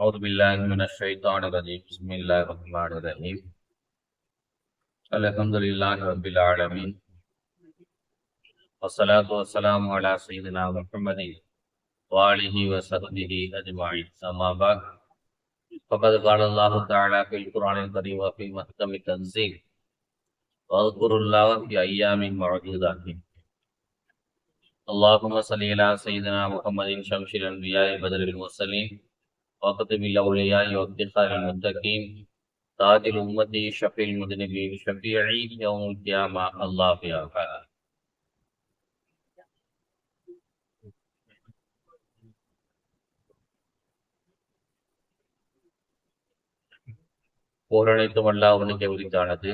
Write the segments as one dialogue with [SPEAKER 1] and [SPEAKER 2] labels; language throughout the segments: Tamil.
[SPEAKER 1] أعوذ بالله من الشيطان الرجيم. بسم الله الرحمن الرحيم. الحمد لله رب العالمين. والصلاة والسلام على سيدنا محمد وآله وصحبه أجمعين. أما بعد فقد قال الله تعالى في القرآن الكريم وفي محكم التنزيل واذكروا الله في أيام معدودات اللهم صل على سيدنا محمد شمس الأنبياء بدر المرسلين وقتب الأولياء وافتخار المتقين تاج الأمة شفيع المذنبين شفيعي يوم القيامة الله يا فعلا போரனைத்தும் அல்லாஹ் அவனுக்கு உரித்தானது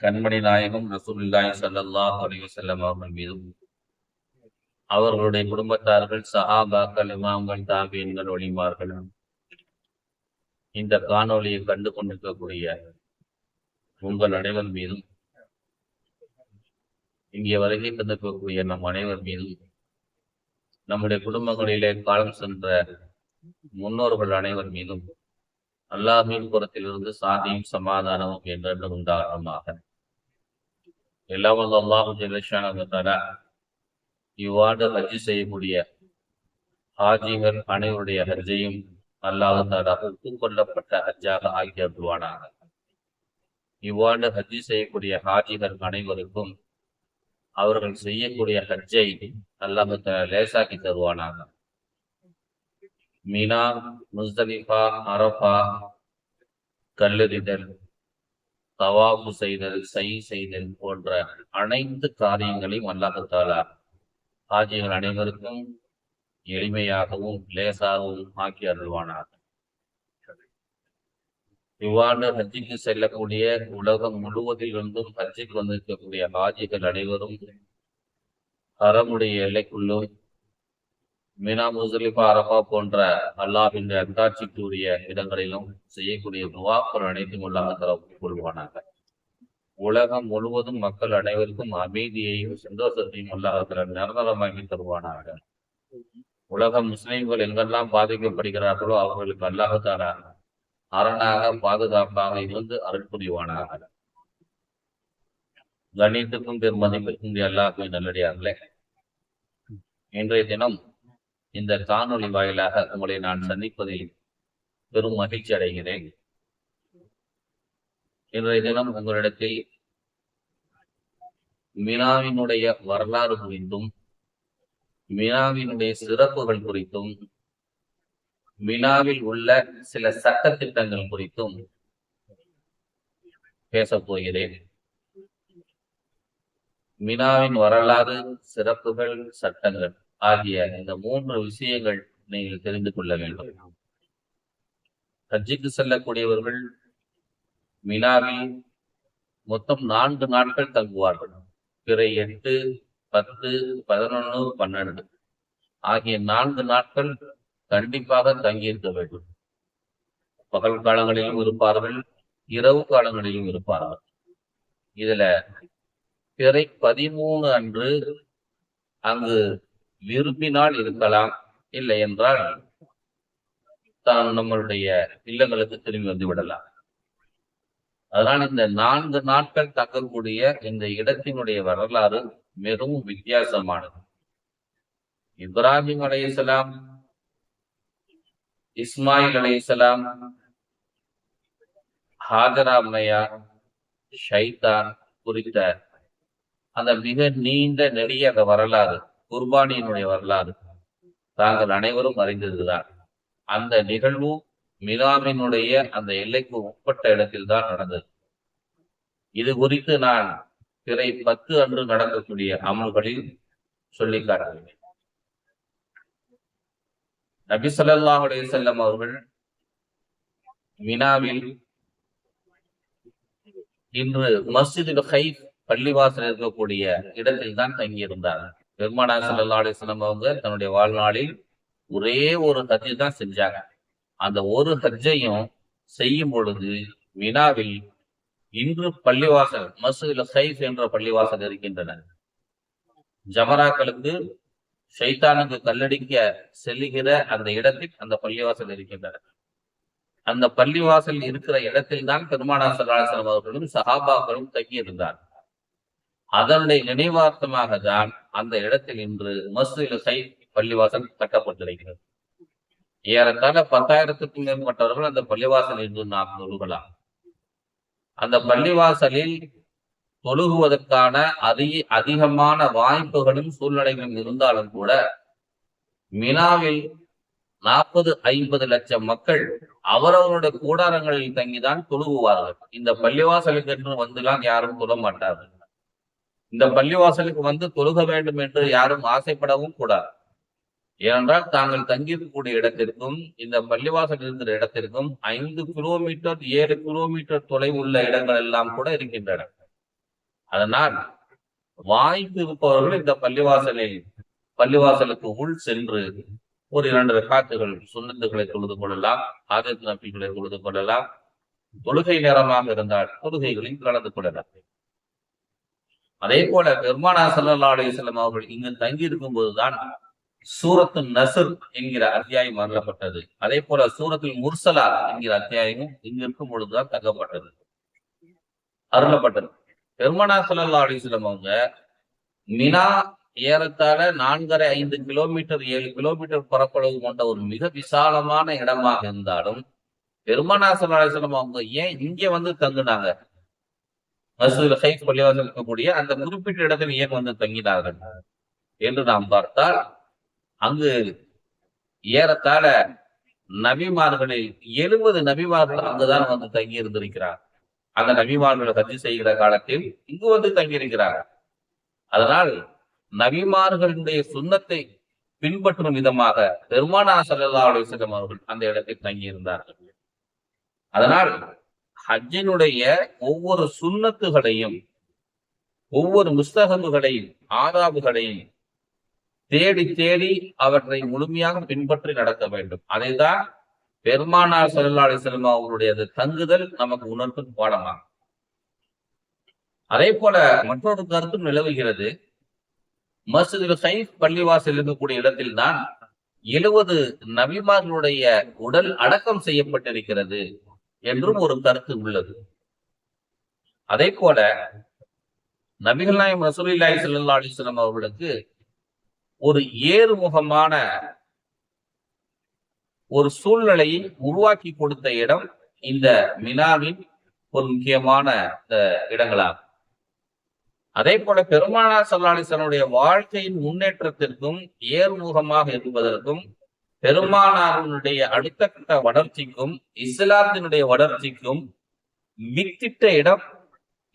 [SPEAKER 1] கண்மணி நாயகம் ரசூலுல்லாஹி ஸல்லல்லாஹு அலைஹி வஸல்லம் அவர்கள் மீதும் அவர்களுடைய குடும்பத்தார்கள் சஹாபாக்கள் இமாம்கள் தாபியன்கள் ஒளிமார்கள். இந்த காணொளியை கண்டு கொண்டிருக்கக்கூடிய உங்கள் அனைவர் மீதும் இங்கே வருகை தந்திருக்கக்கூடிய நம் அனைவர் மீதும் நம்முடைய குடும்பங்களிலே காலம் சென்ற முன்னோர்கள் அனைவர் மீதும் அல்லாஹின் புறத்திலிருந்து சாதியும் சமாதானமும் என்ற உண்டாகமாக. எல்லாம் அல்லாஹு ஜெயலட்சுமி இவ்வாண்டு ஹஜ்ஜி செய்யக்கூடிய ஹாஜிகள் அனைவருடைய ஹஜ்ஜையும் அல்லாஹு தாலா ஒப்புக்கொள்ளப்பட்ட ஹஜ்ஜாக ஆக்கி அருள்வானாக இவ்வாண்டு செய்யக்கூடிய ஹாஜிகள் அனைவருக்கும் அவர்கள் செய்யக்கூடிய ஹஜ்ஜை அல்லாஹு லேசாக்கி தருவானாக. மீனா முஸ்தலிஃபா அரஃபா கல்லெறிதல் தவாபு செய்தல் சை செய்தல் போன்ற அனைத்து காரியங்களையும் அல்லாஹு தாலா ஹாஜிகள் அனைவருக்கும் எளிமையாகவும் லேசாகவும் ஆக்கி அருள்வானாக. இவ்வாண்டு ஹஜ்ஜிக்கு செல்லக்கூடிய உலகம் முழுவதிலிருந்தும் ஹஜ்ஜிக்கு வந்திருக்கக்கூடிய ஹாஜிகள் அனைவரும் ஹரமுடைய எல்லைக்குள்ளும் மீனா முசலிபா அரபா போன்ற அல்லாஹின் அத்தாட்சிக்குரிய இடங்களிலும் செய்யக்கூடிய முவாக்கள் அனைத்தும் உள்ளாக தர கொள்வானாங்க உலகம் முழுவதும் மக்கள் அனைவருக்கும் அமைதியையும் சந்தோஷத்தையும் அல்லாஹ் நிரந்தரமாக்கி தருவானாக. உலக முஸ்லிம்கள் எங்கெல்லாம் பாதிக்கப்படுகிறார்களோ அவர்களுக்கு அல்லாஹால அரணாக பாதுகாப்பாக இருந்து அருட்புரிவானாக கணித்துக்கும் பெருமதிப்பிற்கும் அல்லாஹ் நல்லடியார்களே. இன்றைய தினம் இந்த காணொளி வாயிலாக உங்களை நான் சந்திப்பதில் பெரும் மகிழ்ச்சி அடைகிறேன். இன்றைய தினம் உங்களிடத்தில் மினாவினுடைய வரலாறு குறித்தும் மினாவினுடைய சிறப்புகள் குறித்தும் மினாவில் உள்ள சில சட்ட திட்டங்கள் குறித்தும் பேசப்போகிறேன் மினாவின் வரலாறு சிறப்புகள் சட்டங்கள் ஆகிய இந்த மூன்று விஷயங்கள் நீங்கள் தெரிந்து கொள்ள வேண்டும். ஹஜ்ஜிக்கு செல்லக்கூடியவர்கள் மினாவில் மொத்தம் நான்கு நாட்கள் தங்குவார்கள். பிற எட்டு பத்து பதினொன்று பன்னெண்டு. ஆகிய நான்கு நாட்கள் கண்டிப்பாக தங்கியிருக்க வேண்டும். பகல் காலங்களிலும் இருப்பார்கள் இரவு காலங்களிலும் இருப்பார்கள். இதுல பிறை பதிமூணு அன்று அங்கு விரும்பினால் இருக்கலாம் இல்லை என்றால் தான் நம்மளுடைய இல்லங்களுக்கு திரும்பி வந்து விடலாம். அதனால் இந்த நான்கு நாட்கள் தங்கக்கூடிய இந்த இடத்தினுடைய வரலாறு மிகவும் வித்தியாசமானது. இப்ராஹிம் அலையலாம் இஸ்மாயில் அலையலாம் ஹாஜரா அம்மையார் ஷைதான் குறித்த அந்த மிக நீண்ட நெடிய அந்த வரலாறு குர்பானியினுடைய வரலாறு தாங்கள் அனைவரும் அறிந்ததுதான். அந்த நிகழ்வும் மினாமினுடைய அந்த எல்லைக்கு உட்பட்ட இடத்தில் தான் நடந்தது. இது குறித்து நான் பிறை பத்து அன்று நடக்கக்கூடிய அமல்களில் சொல்லி காட்டுகிறேன். நபி சொல்லாஹுடைய செல்லம் அவர்கள் மினாவில் இன்று மஸ்ஜிது ஹைப் பள்ளிவாசல் இருக்கக்கூடிய இடத்தில் தான் தங்கியிருந்தார் பெருமானா சல்லா அலிஸ்லாம் அவங்க தன்னுடைய வாழ்நாளில் ஒரே ஒரு ஹஜ்ஜு தான் செஞ்சாங்க. அந்த ஒரு ஹஜ்ஜையும் செய்யும் பொழுது வினாவில் இன்று பள்ளிவாசல் மசூல சைஸ் என்ற பள்ளிவாசல் இருக்கின்றன. ஜமராக்களுக்கு ஷைத்தானுக்கு கல்லடிக்க செல்லுகிற அந்த இடத்தில் அந்த பள்ளிவாசல் இருக்கின்றன. அந்த பள்ளிவாசல் இருக்கிற இடத்தில் தான் பெருமானா அவர்களும் சஹாபாக்களும் தங்கியிருந்தார். அதனுடைய நினைவார்த்தமாக தான் அந்த இடத்தில் இன்று மசூல ஹை பள்ளிவாசல் கட்டப்பட்டிருக்கிறது. ஏறத்தாழ பத்தாயிரத்துக்கும் மேற்பட்டவர்கள் அந்த பள்ளிவாசல் இருந்து நாம் தொழுகலாம் அந்த பள்ளிவாசலில் தொழுகுவதற்கான அதிக அதிகமான வாய்ப்புகளும் சூழ்நிலைகளும் இருந்தாலும் கூட மினாவில் நாற்பது ஐம்பது லட்சம் மக்கள் அவரவருடைய கூடாரங்களில் தங்கிதான் தொழுகுவார்கள். இந்த பள்ளிவாசலுக்கு என்று வந்துலாம் யாரும் தொழ மாட்டார்கள். இந்த பள்ளிவாசலுக்கு வந்து தொழுக வேண்டும் என்று யாரும் ஆசைப்படவும் கூடாது. ஏனென்றால் தாங்கள் தங்கியிருக்கக்கூடிய இடத்திற்கும் இந்த பள்ளிவாசல் இருக்கிற இடத்திற்கும் ஐந்து கிலோமீட்டர் ஏழு கிலோமீட்டர் தொலைவு உள்ள இடங்கள் எல்லாம் கூட இருக்கின்றன. அதனால் வாய்ப்பு இருப்பவர்கள் இந்த பள்ளிவாசலில் பள்ளிவாசலுக்கு உள் சென்று ஒரு இரண்டு ரகாத்துகள் சுண்ணத்துகளை தொழுது கொள்ளலாம் ஆதத் நபிகளை தொழுது கொள்ளலாம். தொழுகை நேரமாக இருந்தால் தொழுகைகளில் கலந்து கொள்ளலாம். அதே போல பெருமானா சல்லா அலிஸ்லாம் அவர்கள் இங்கு தங்கி இருக்கும் போதுதான் சூரத்து நசர் என்கிற அத்தியாயம் அருளப்பட்டது அதே போல சூரத்தில் முர்சலா என்கிற அத்தியாயமும் இங்கு இருக்கும் பொழுதுதான் தங்கப்பட்டது. அருளப்பட்டது. பெருமனா சல்லா அலிஸ்லாம் அவங்க மினா ஏறத்தாழ நான்கரை ஐந்து கிலோமீட்டர் ஏழு கிலோமீட்டர் பரப்பளவு கொண்ட ஒரு மிக விசாலமான இடமாக இருந்தாலும் பெருமானா சல்லா அவங்க ஏன் இங்க வந்து தங்குனாங்க? மசூதில் ஹைஃப் பள்ளிவாசல் இருக்கக்கூடிய அந்த குறிப்பிட்ட இடத்தில் ஏன் வந்து தங்கினார்கள்? என்று நாம் பார்த்தால் அங்கு ஏறத்தாழ நபிமார்களில் எழுபது நபிமார்கள் அங்குதான் வந்து தங்கி இருந்திருக்கிறார். அந்த நபிமார்களை ஹஜ்ஜி செய்கிற காலத்தில் இங்கு வந்து தங்கியிருக்கிறார் அதனால் நபிமார்களுடைய சுண்ணத்தை பின்பற்றும் விதமாக பெருமானா சல்லா அலுவலம் அவர்கள் அந்த இடத்தில் தங்கி இருந்தார்கள். அதனால் ஹஜ்ஜினுடைய ஒவ்வொரு சுண்ணத்துகளையும் ஒவ்வொரு முஸ்தகங்களையும் ஆதாபுகளையும் தேடி தேடி அவற்றை முழுமையாக பின்பற்றி நடக்க வேண்டும். அதைதான் பெருமானார் சல்லா அலிஸ்லாம் அவருடைய தங்குதல் நமக்கு உணர்த்தும் பாடமாகும் அதே போல மற்றொரு கருத்தும் நிலவுகிறது. மசிதில் சைஃப் பள்ளிவாசல் இருக்கக்கூடிய இடத்தில் தான் எழுபது நபிமார்களுடைய உடல் அடக்கம் செய்யப்பட்டிருக்கிறது என்றும் ஒரு கருத்து உள்ளது. அதே போல நபிகள் நாயம் ரசூலில்லாஹி ஸல்லல்லாஹு அலைஹி அவர்களுக்கு ஒரு ஏறுமுகமான ஒரு சூழ்நிலையை உருவாக்கி கொடுத்த இடம் இந்த மினாவின் ஒரு முக்கியமான இடங்களாகும். அதே போல பெருமானா சல்லாலிசனுடைய வாழ்க்கையின் முன்னேற்றத்திற்கும் ஏறுமுகமாக இருப்பதற்கும் பெருமானாருடைய அடுத்த கட்ட வளர்ச்சிக்கும் இஸ்லாத்தினுடைய வளர்ச்சிக்கும் வித்திட்ட இடம்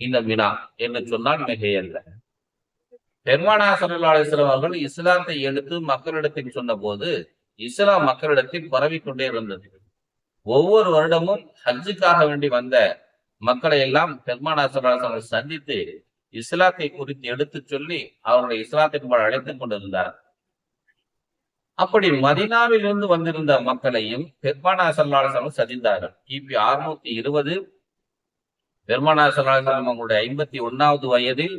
[SPEAKER 1] இந்த வினா என்று சொன்னால் மிகையல்ல. பெருமானா சல்லா அலிஸ்லாம் அவர்கள் இஸ்லாத்தை எடுத்து மக்களிடத்தில் சொன்ன போது இஸ்லாம் மக்களிடத்தில் பரவிக்கொண்டே இருந்தது. ஒவ்வொரு வருடமும் ஹஜ்ஜுக்காக வேண்டி வந்த மக்களை எல்லாம் பெருமானா சல்லா சந்தித்து இஸ்லாத்தை குறித்து எடுத்து சொல்லி அவருடைய இஸ்லாத்திற்கு அழைத்துக் கொண்டிருந்தார். அப்படி மதினாவிலிருந்து வந்திருந்த மக்களையும் பெருமானா சல்லாசலம் சந்தித்தார்கள். கிபி அறுநூத்தி இருபது பெருமானா சல்லாசலம் அவங்களுடைய ஐம்பத்தி ஒன்னாவது வயதில்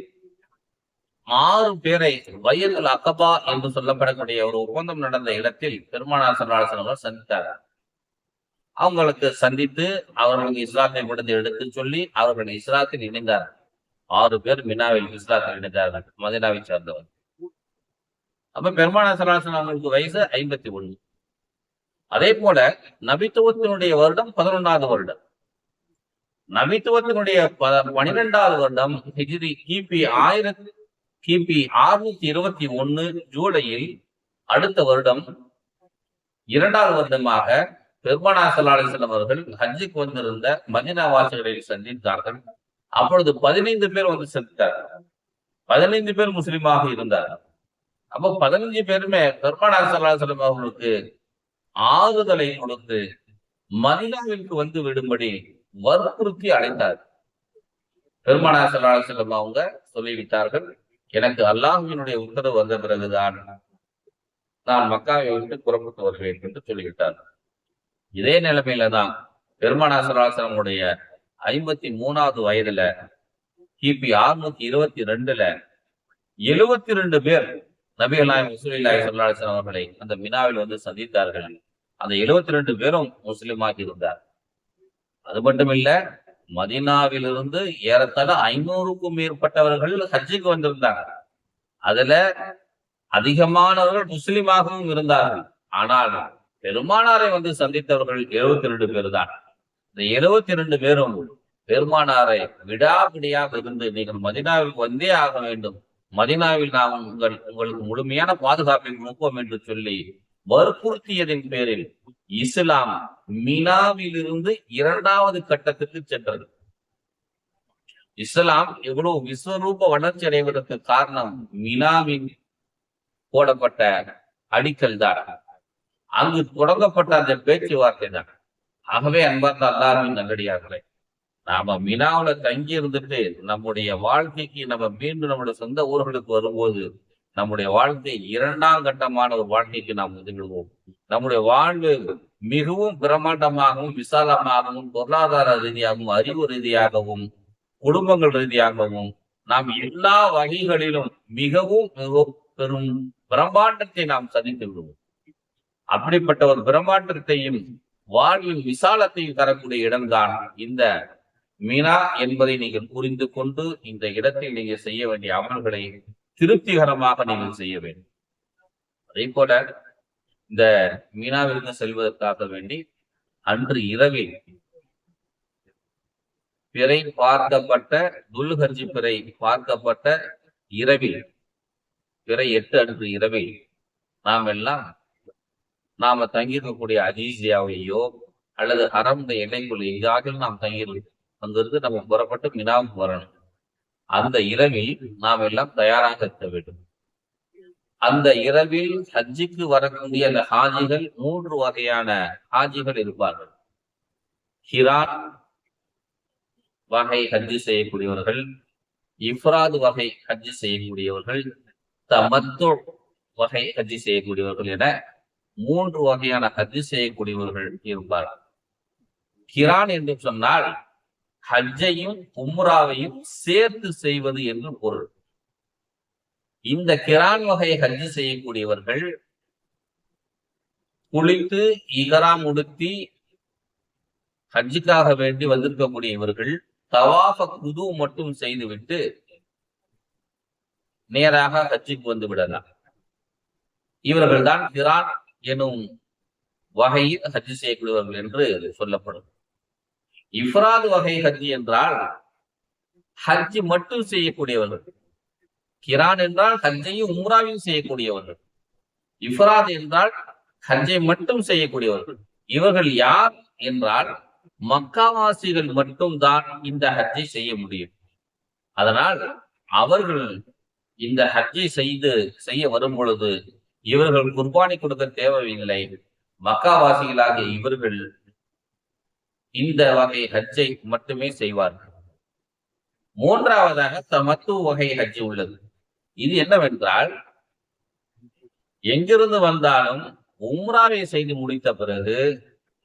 [SPEAKER 1] ஆறு பேரை வயதில் அக்கபா என்று சொல்லப்படக்கூடிய ஒரு ஒப்பந்தம் நடந்த இடத்தில் பெருமானா அவர்கள் சந்தித்தார் அவங்களுக்கு சந்தித்து அவர்களுக்கு இஸ்லாத்தை விடுந்து எடுத்து சொல்லி அவர்கள் இஸ்லாத்தில் இணைந்தார்கள். ஆறு பேர் மினாவில் இஸ்லாத்தில் இணைந்தார்கள். மதினாவை சேர்ந்தவர் அப்ப பெருமான சலாசன் அவங்களுக்கு வயசு ஐம்பத்தி ஒண்ணு அதே போல நபித்துவத்தினுடைய வருடம் பதினொன்றாவது வருடம். நபித்துவத்தினுடைய பனிரெண்டாவது வருடம் ஹிஜிரி கிபி ஆயிரத்தி கிபி அறுநூத்தி இருபத்தி ஒண்ணு ஜூலையில் அடுத்த வருடம் இரண்டாவது வருடமாக பெருமானா சல்லாஹம் அவர்கள் ஹஜ்ஜுக்கு வந்திருந்த மதினா வாசிகளை சந்தித்தார்கள். அப்பொழுது பதினைந்து பேர் வந்து சந்தித்தார்கள் பதினைந்து பேர் முஸ்லீமாக இருந்தார்கள். அப்போ பதினைஞ்சு பேருமே பெருமானா சல்லாஹம் அவர்களுக்கு ஆறுதலை கொடுத்து மதினாவிற்கு வந்து விடும்படி வற்புறுத்தி அழைத்தார் பெருமானா சல்லாஹம் அவங்க சொல்லிவிட்டார்கள். எனக்கு அல்லாஹினுடைய உத்தரவு வந்த பிறகுதான் நான் மக்காவை விட்டு புறப்பட்டு வருவேன் என்று சொல்லிவிட்டார். இதே நிலைமையில தான் பெருமானா சல்லாஹமுடைய ஐம்பத்தி மூணாவது வயதுல கிபி அறுநூத்தி இருபத்தி ரெண்டுல எழுபத்தி ரெண்டு பேர் நபிகளாய் முஸ்லிலாய் சொல்லாசன் அவர்களை அந்த மினாவில் வந்து சந்தித்தார்கள். அந்த எழுபத்தி ரெண்டு பேரும் முஸ்லிமாக இருந்தார். அது மட்டும் இல்ல மதினாவிலிருந்து ஏறத்தாழ ஐநூறுக்கும் மேற்பட்டவர்கள் ஹஜ்ஜுக்கு வந்திருந்தாங்க அதுல அதிகமானவர்கள் முஸ்லிமாகவும் இருந்தார்கள். ஆனால் பெருமானாரை வந்து சந்தித்தவர்கள் எழுபத்தி ரெண்டு பேர் தான் இந்த எழுபத்தி ரெண்டு பேரும் பெருமானாரை விடாபிடியாக இருந்து நீங்கள் மதினாவுக்கு வந்தே ஆக வேண்டும். மதினாவில் நாம் உங்கள் உங்களுக்கு முழுமையான பாதுகாப்பை கொடுப்போம் என்று சொல்லி வற்புறுத்தியதின் பேரில் இஸ்லாம் மினாவிலிருந்து இரண்டாவது கட்டத்துக்கு சென்றது. இஸ்லாம் இவ்வளவு விஸ்வரூப வளர்ச்சி அடைவதற்கு காரணம் மினாவின் போடப்பட்ட அடிக்கல் தான். அங்கு தொடங்கப்பட்ட அந்த பேச்சுவார்த்தை தான். ஆகவே அன்பார்ந்த அல்லாருமே நல்லடியார்களே நாம மினாவுல தங்கி இருந்துட்டு நம்முடைய வாழ்க்கைக்கு நம்ம மீண்டும் நம்முடைய சொந்த ஊர்களுக்கு வரும்போது நம்முடைய வாழ்க்கை இரண்டாம் கட்டமான ஒரு வாழ்க்கைக்கு நாம் ஒதுங்கிடுவோம் நம்முடைய வாழ்வு மிகவும் பிரம்மாண்டமாகவும் விசாலமாகவும் பொருளாதார ரீதியாகவும் அறிவு ரீதியாகவும் குடும்பங்கள் ரீதியாகவும் நாம் எல்லா வகைகளிலும் மிகவும் பெரும் பிரம்மாண்டத்தை நாம் சந்தித்து விடுவோம். அப்படிப்பட்ட ஒரு பிரம்மாண்டத்தையும் வாழ்வின் விசாலத்தையும் தரக்கூடிய இடம்தான் இந்த மீனா என்பதை நீங்கள் புரிந்து கொண்டு இந்த இடத்தில் நீங்கள் செய்ய வேண்டிய அமல்களை திருப்திகரமாக நீங்கள் செய்ய வேண்டும். அதே போல இந்த மீனாவிற்கு செல்வதற்காக வேண்டி அன்று இரவில் பிறை பார்க்கப்பட்ட துல்ஹர்ஜி பிறை பார்க்கப்பட்ட இரவில் பிறை எட்டு அன்று இரவில் நாம் எல்லாம் நாம தங்கியிருக்கக்கூடிய அஜீசியாவையோ அல்லது ஹரம் எல்லைக்குள் எங்காகிலும் நாம் தங்கியிருக்கோம் அங்கிருந்து நம்ம புறப்பட்டு மினாவுக்கு வரணும். அந்த இரவில் நாம் எல்லாம் தயாராக இருக்க வேண்டும். அந்த இரவில் ஹஜ்ஜிக்கு வரக்கூடிய அந்த ஹாஜிகள் மூன்று வகையான ஹாஜிகள் இருப்பார்கள். ஹிரான் வகை ஹஜ்ஜி செய்யக்கூடியவர்கள் இஃப்ராது வகை ஹஜ்ஜி செய்யக்கூடியவர்கள் தமத்து வகை ஹஜ்ஜி செய்யக்கூடியவர்கள் என மூன்று வகையான ஹஜ்ஜி செய்யக்கூடியவர்கள் இருப்பார்கள். கிரான் என்று சொன்னால் ஹஜ்ஜையும் உம்ராவையும் சேர்த்து செய்வது என்று பொருள். இந்த கிரான் வகை ஹஜ்ஜு செய்யக்கூடியவர்கள் குளித்து இகராம் உடுத்தி ஹஜ்ஜுக்காக வேண்டி வந்திருக்கக்கூடியவர்கள் தவாஃப குது மட்டும் செய்துவிட்டு நேராக ஹஜ்ஜுக்கு வந்து விடலாம். இவர்கள்தான் கிரான் எனும் வகையில் ஹஜ்ஜு செய்யக்கூடியவர்கள் என்று சொல்லப்படும். இஃப்ராது வகை ஹஜ்ஜி என்றால் ஹஜ் மட்டும் செய்யக்கூடியவர்கள். கிரான் என்றால் ஹஜ்ஜையும் உம்ராவையும் செய்யக்கூடியவர்கள். இஃப்ராத் என்றால் ஹஜ்ஜை மட்டும் செய்யக்கூடியவர்கள். இவர்கள் யார் என்றால் மக்காவாசிகள் மட்டும்தான் இந்த ஹஜ்ஜை செய்ய முடியும். அதனால் அவர்கள் இந்த ஹஜ்ஜை செய்து செய்ய வரும் பொழுது இவர்கள் குர்பானி கொடுக்க தேவையில்லை. மக்காவாசிகளாகிய இவர்கள் இந்த வகை ஹஜ்ஜை மட்டுமே செய்வார்கள். மூன்றாவதாக தமத்து வகை ஹஜ் உள்ளது. இது என்னவென்றால் எங்கிருந்து வந்தாலும் உம்ராவை செய்து முடித்த பிறகு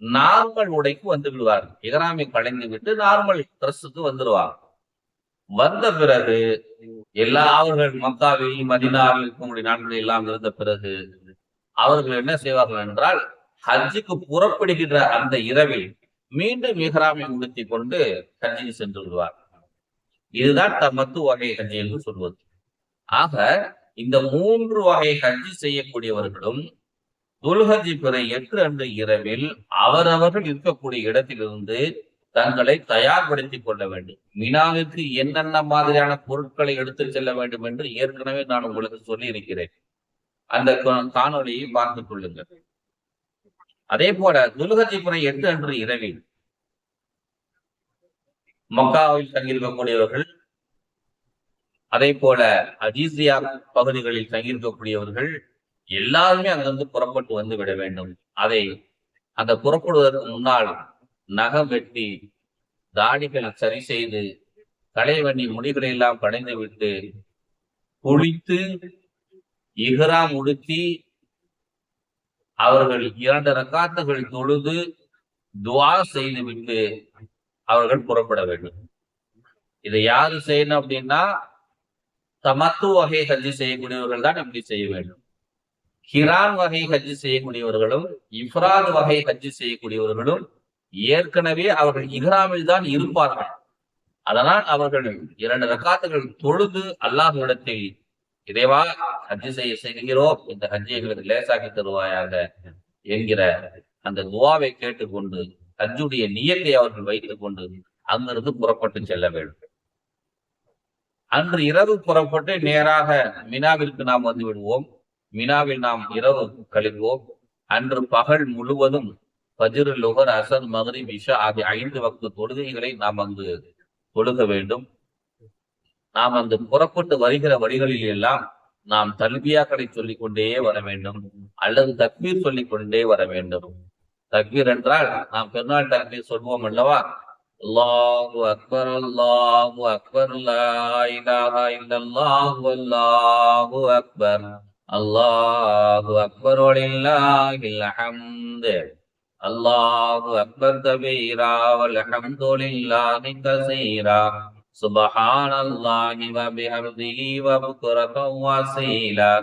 [SPEAKER 1] நார்மல் உடைக்கு வந்து விடுவார்கள். இகராமை கலைந்து விட்டு நார்மல் ட்ரெஸ்ஸுக்கு வந்துடுவாங்க வந்த பிறகு எல்லா அவர்கள் மக்காவில் மதினாவில் இருக்கக்கூடிய நாட்கள் எல்லாம் இருந்த பிறகு அவர்கள் என்ன செய்வார்கள் என்றால் ஹஜ்ஜுக்கு புறப்படுகின்ற அந்த இரவில் மீண்டும் இஹ்ராமை உடுத்தி கொண்டு ஹஜ்ஜிக்கு சென்று விடுவார். இதுதான் தமத்து வகை ஹஜ்ஜி என்று சொல்வது. ஆக இந்த மூன்று வகை ஹஜ்ஜி செய்யக்கூடியவர்களும் துல்ஹஜி பிறை எட்டு அன்று இரவில் அவரவர்கள் இருக்கக்கூடிய இடத்திலிருந்து தங்களை தயார்படுத்திக் கொள்ள வேண்டும். மினாவிற்கு என்னென்ன மாதிரியான பொருட்களை எடுத்து செல்ல வேண்டும் என்று ஏற்கனவே நான் உங்களுக்கு சொல்லி இருக்கிறேன் அந்த காணொலியை பார்த்துக் கொள்ளுங்கள். அதே போல துல்ஹஜி எட்டு அன்று இரவில் மக்காவில் தங்கியிருக்கக்கூடியவர்கள் அதே போல அஜீசியா பகுதிகளில் தங்கியிருக்கக்கூடியவர்கள் எல்லாருமே அங்கிருந்து புறப்பட்டு வந்து விட வேண்டும். அதை அந்த புறப்படுவதற்கு முன்னால் நகம் வெட்டி தாடிகள் சரி செய்து தலைவண்ணி முடிகளை எல்லாம் கடைந்து விட்டு குளித்து இஹ்ராம் உடுத்தி அவர்கள் இரண்டு ரக்காத்துகள் தொழுது துவா செய்துவிட்டு அவர்கள் புறப்பட வேண்டும். இதை யாரு செய்யணும் அப்படின்னா தமத்து வகை ஹஜ்ஜி செய்யக்கூடியவர்கள் தான் இப்படி செய்ய வேண்டும். ஹிரான் வகை ஹஜ்ஜி செய்யக்கூடியவர்களும் இஃப்ராத் வகை ஹஜ்ஜி செய்யக்கூடியவர்களும் ஏற்கனவே அவர்கள் இஹ்ராமில் தான் இருப்பார்கள். அதனால் அவர்கள் இரண்டு ரக்காத்துகள் தொழுது அல்லாஹ் இடத்தை இறைவா ஹஜ்ஜு செய்ய செய்கிறோம் இந்த ஹஜ்ஜை எங்களுக்கு லேசாக்கி தருவாயாக என்கிற அந்த துவாவை கேட்டுக்கொண்டு ஹஜ்ஜுடைய நியத்தை அவர்கள் வைத்துக் கொண்டு அங்கிருந்து புறப்பட்டு செல்ல வேண்டும். அன்று இரவு புறப்பட்டு நேராக மினாவிற்கு நாம் வந்து விடுவோம். மினாவில் நாம் இரவு கழிவோம் அன்று பகல் முழுவதும் பஜ்ரு லுகர் அசர் மதுரை விஷா ஆகிய ஐந்து வக்து தொழுகைகளை நாம் அங்கு தொழுக வேண்டும். நாம் அந்த புறப்பட்டு வருகிற வழிகளில் எல்லாம் நாம் தல்பியாக்களை சொல்லிக் கொண்டே வர வேண்டும் அல்லது தக்பீர் சொல்லிக் கொண்டே வர வேண்டும். தக்பீர் என்றால் நாம் பெருநாள் தக்பீர் சொல்வோம் அல்லவா? அல்லாஹு அக்பர் அல்லாஹு அக்பர் லா அல்லாஹு அக்பர். அல்லாஹு அக்பர் வலில்லாஹில் அல்லாஹு அக்பர் கபீரா வல்ஹம்துலில்லாஹி கஸீரா سبحان الله وبحمده وبكرة وسيلا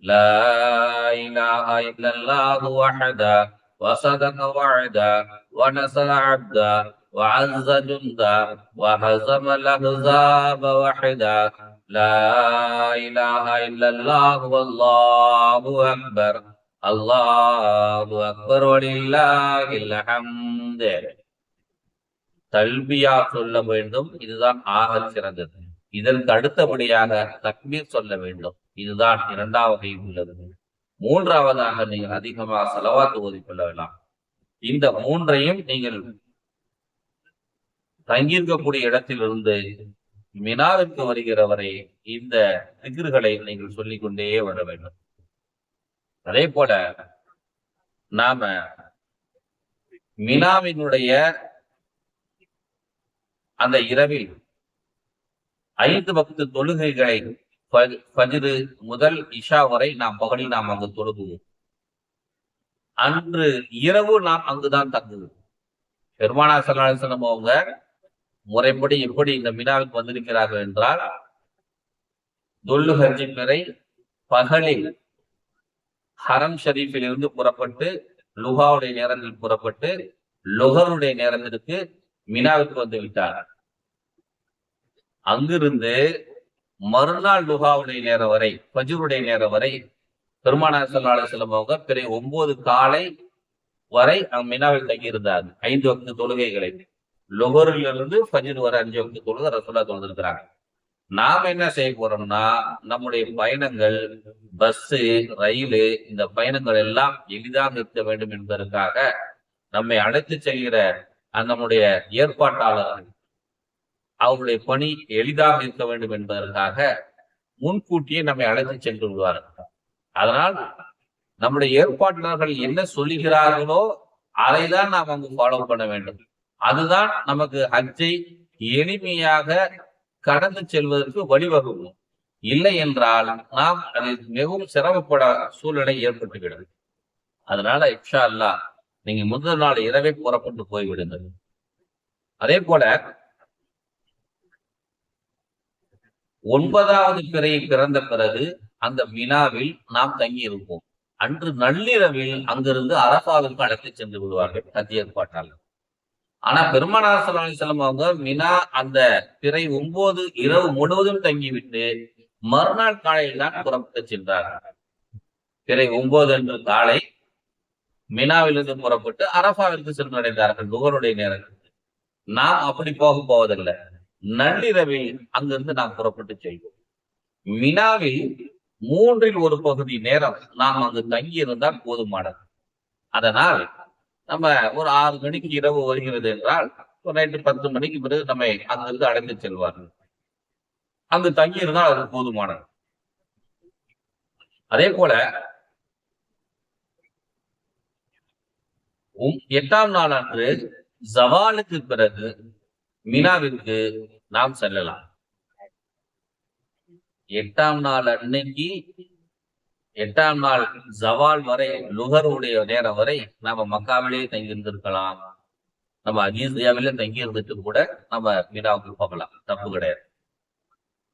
[SPEAKER 1] لا إله إلا الله وحده وصدق وعدا ونصر عبدا وعز جندا وهزم الأحزاب وحدا لا إله إلا الله والله أكبر الله أكبر ولله الحمد தல்பியா சொல்ல வேண்டும். இதுதான் ஆக சிறந்தது. இதற்கு அடுத்தபடியாக தக்மீர் சொல்ல வேண்டும். இதுதான் இரண்டாவது வகை உள்ளது. மூன்றாவதாக நீங்கள் அதிகமாக செலவாத்து ஓதிக்கொள்ள வேண்டாம் இந்த மூன்றையும் நீங்கள் தங்கியிருக்கக்கூடிய இடத்திலிருந்து மினாவிற்கு வருகிற வரை இந்த திகர்களை நீங்கள் சொல்லிக் கொண்டே வர வேண்டும். அதே போல நாம மினாவினுடைய அந்த இரவில் ஐந்து பக்து தொழுகைகளை பஜிரு முதல் இஷா வரை நாம் பகலில் நாம் அங்கு தொழுகுவோம் அன்று இரவு நாம் அங்குதான் தங்குவோம். பெருமானா சல்லாசனம் அவங்க முறைப்படி எப்படி இந்த மினாவுக்கு வந்திருக்கிறார்கள் என்றால் தொல்லு ஹஜ்ஜி பிறை பகலில் ஹரம் ஷரீஃபில் இருந்து புறப்பட்டு லுகாவுடைய நேரத்தில் புறப்பட்டு லுகருடைய நேரத்திற்கு மினாவுக்கு வந்து விட்டார் அங்கிருந்து மறுநாள் லுகாவுடைய நேரம் வரை பஜூருடைய நேரம் வரை பெருமானார் சல்லாஹ் செல்லம் அவங்க பிற ஒன்பது காலை வரை மினாவில் தங்கியிருந்தார் ஐந்து வகுத்து தொழுகைகளை. லுகரிலிருந்து ஃபஜிர் வரை அஞ்சு வகுத்து தொழுகை ரசோல்லா தொழுந்திருக்கிறாங்க நாம என்ன செய்ய போறோம்னா நம்முடைய பயணங்கள் பஸ்ஸு ரயிலு இந்த பயணங்கள் எல்லாம் எளிதாக இருக்க வேண்டும் என்பதற்காக நம்மை அழைத்து செல்கிற நம்முடைய ஏற்பாட்டாளர்கள் அவருடைய பணி எளிதாக இருக்க வேண்டும் என்பதற்காக முன்கூட்டியே நம்மை அழைத்து சென்று விடுவார்கள். அதனால் நம்முடைய ஏற்பாட்டினர்கள் என்ன சொல்லுகிறார்களோ அதை தான் நாம் அங்கு ஃபாலோ பண்ண வேண்டும். அதுதான் நமக்கு ஹஜ்ஜை எளிமையாக கடந்து செல்வதற்கு வழிவகுக்கும். இல்லை என்றால் நாம் அதில் மிகவும் சிரமப்பட சூழ்நிலை ஏற்பட்டுவிடும். அதனால இப்ஷா அல்லா நீங்க முதல் நாள் இரவே புறப்பட்டு போய்விடுங்கள். அதே போல ஒன்பதாவது பிறை பிறந்த பிறகு அந்த மினாவில் நாம் தங்கியிருப்போம். அன்று நள்ளிரவில் அங்கிருந்து அரசாவிற்கு அழைத்து சென்று விடுவார்கள் கத்தி ஏற்பாட்டாளர் ஆனா பெருமானார் சலாஹி அவங்க மினா அந்த பிறை ஒன்பது இரவு முழுவதும் தங்கிவிட்டு மறுநாள் காலையில் தான் புறப்பட்டு சென்றார்கள் பிறை ஒன்பது அன்று காலை மினாவிலிருந்து புறப்பட்டு அரபாவிற்கு சென்றடைந்தார்கள் நுகருடைய நேரத்தில் நாம் அப்படி போக போவதில்லை. நள்ளிரவில் அங்கிருந்து நாம் புறப்பட்டு செய்வோம் மினாவில் மூன்றில் ஒரு பகுதி நேரம் நாம் அங்கு தங்கி இருந்தால் போதுமானது அதனால் நம்ம ஒரு ஆறு மணிக்கு இரவு வருகிறது என்றால் நைட்டு பத்து மணிக்கு பிறகு நம்மை அங்கிருந்து அடைந்து செல்வார்கள். அங்கு தங்கி இருந்தால் அது போதுமானது. அதே போல எட்டாம் நாள் அன்று ஜவாலுக்கு பிறகு மினாவிற்கு நாம் செல்லலாம். எட்டாம் நாள் அன்னைக்கு எட்டாம் நாள் ஜவால் வரை லுகருடைய நேரம் வரை நாம மக்காவிலேயே தங்கி இருந்திருக்கலாம் நம்ம அஜீசியாவிலே தங்கி இருந்துட்டு கூட நம்ம மீனாவுக்கு போகலாம். தப்பு கிடையாது.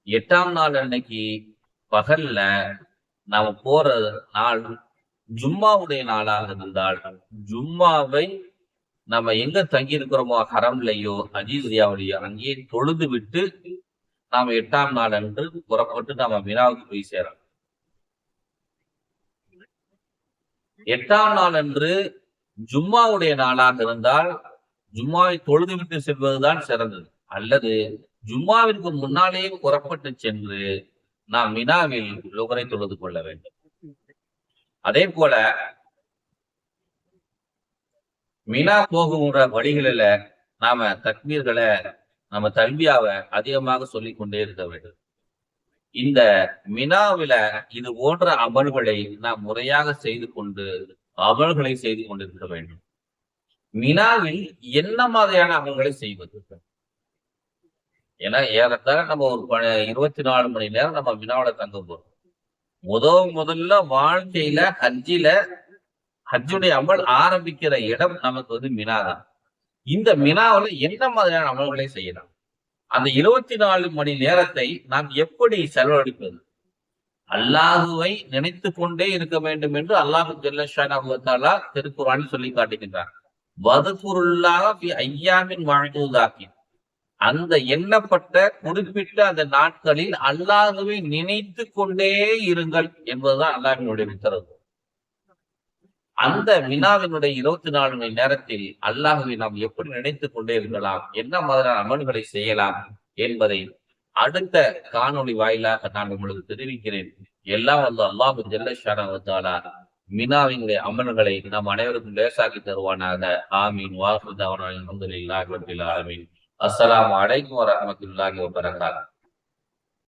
[SPEAKER 1] எட்டாம் நாள் அன்னைக்கு பகல்ல நாம போற நாள் ஜும்மாவுடைய நாளாக இருந்தால் ஜும்மாவை நம்ம எங்க தங்கி இருக்கிறோமோ ஹரம்லையோ அஜீசியாவிலையோ அங்கேயே தொழுது விட்டு நாம எட்டாம் நாள் அன்று புறப்பட்டு நாம மினாவுக்கு போய் சேரணும். எட்டாம் நாள் அன்று ஜும்மாவுடைய நாளாக இருந்தால் ஜும்மாவை தொழுது விட்டு செல்வதுதான் சிறந்தது. அல்லது ஜும்மாவிற்கு முன்னாலேயே புறப்பட்டு சென்று நாம் மினாவில் லுகரை தொழுது கொள்ள வேண்டும். அதே போல மினா போகுங்கிற வழிகளில நாம தக்மீர்களை நம்ம தல்வியாவை அதிகமாக சொல்லிக் கொண்டே இருக்க வேண்டும் இந்த மினாவில இது போன்ற அமல்களை நாம் முறையாக செய்து கொண்டு அமல்களை செய்து கொண்டிருக்க வேண்டும். மினாவில் என்ன மாதிரியான அமல்களை செய்வது? ஏன்னா ஏறத்தாழ நம்ம ஒரு இருபத்தி நாலு மணி நேரம் நம்ம மினாவில தங்க போறோம். முதல் முதல்ல வாழ்க்கையில ஹஜ்ஜில ஹஜ்ஜுடைய அமல் ஆரம்பிக்கிற இடம் நமக்கு வந்து மினா தான் இந்த மினாவுல என்ன மாதிரியான அமல்களை செய்யலாம்? அந்த இருபத்தி நாலு மணி நேரத்தை நாம் எப்படி செலவழிப்பது? அல்லாஹுவை நினைத்து கொண்டே இருக்க வேண்டும் என்று அல்லாஹு ஜல்லஷானா திருக்குறான்னு சொல்லி காட்டுகின்றார். வதுகுருல்லாக ஐயாமின் வாழ்ந்ததாக்கி அந்த எண்ணப்பட்ட குறிப்பிட்ட அந்த நாட்களில் அல்லாஹுவை நினைத்து கொண்டே இருங்கள் என்பதுதான் அல்லாஹினுடைய உத்தரவு. அந்த வினாவினுடைய இருபத்தி நாலு மணி நேரத்தில் அல்லாஹுவை நாம் எப்படி நினைத்துக் கொண்டே இருக்கலாம்? என்ன மாதிரியான அமல்களை செய்யலாம் என்பதை அடுத்த காணொளி வாயிலாக நான் உங்களுக்கு தெரிவிக்கிறேன். எல்லாம் வந்து அல்லாஹு ஜல்லஷானா மினாவினுடைய அமல்களை நாம் அனைவருக்கும் லேசாக்கி தருவானாக. ஆமீன். வாசுதாவன் அலமதுல்லாஹி ரபில் ஆலமீன். அஸ்ஸலாமு அலைக்கும் வரஹ்மத்துல்லாஹி வபரகாத்துஹு